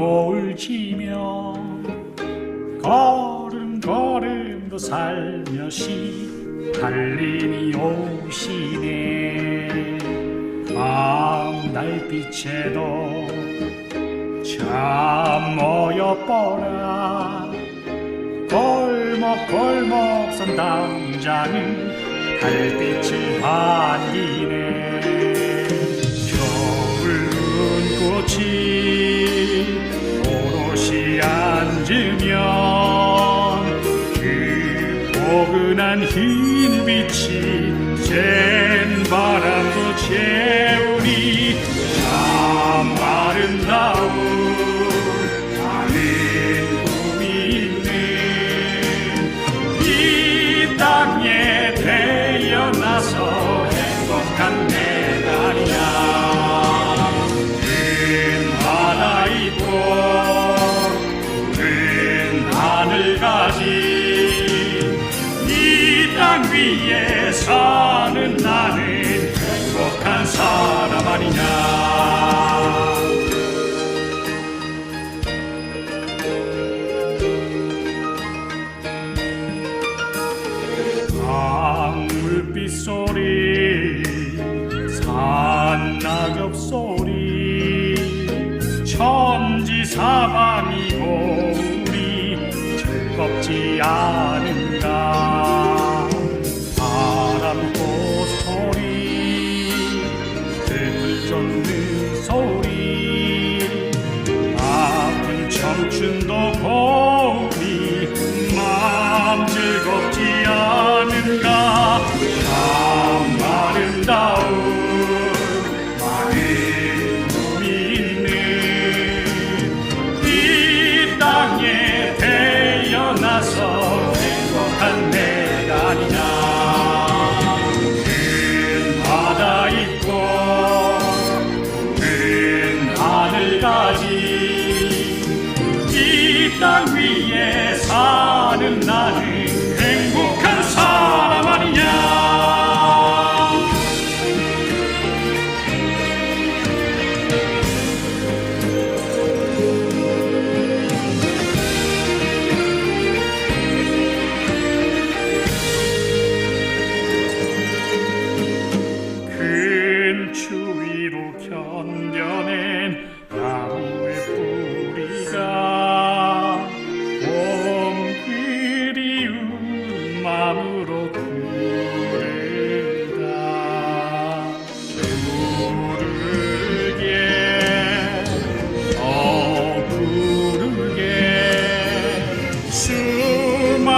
노을 지며 걸음 걸음도 살며시 달림이 오시네. 밤 달빛에도 참 어여뻐라 골목골목 선 당장은 달빛을 반기네 포근한 흰 빛이 센 바람도 채우니 참 아름다운 아는 꿈이 있네. 이 땅에 태어나서 위에 사는 나는 행복한 사람 아니냐. 강물빛 소리 산낙엽 소리 천지 사방이 우리 즐겁지 않은가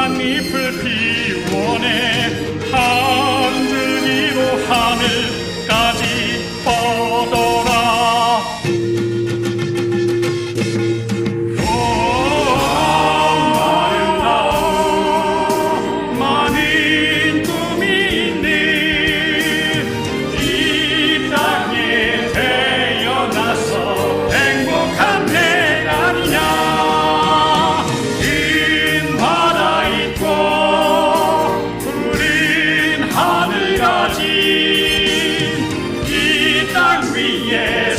Pione Yeah.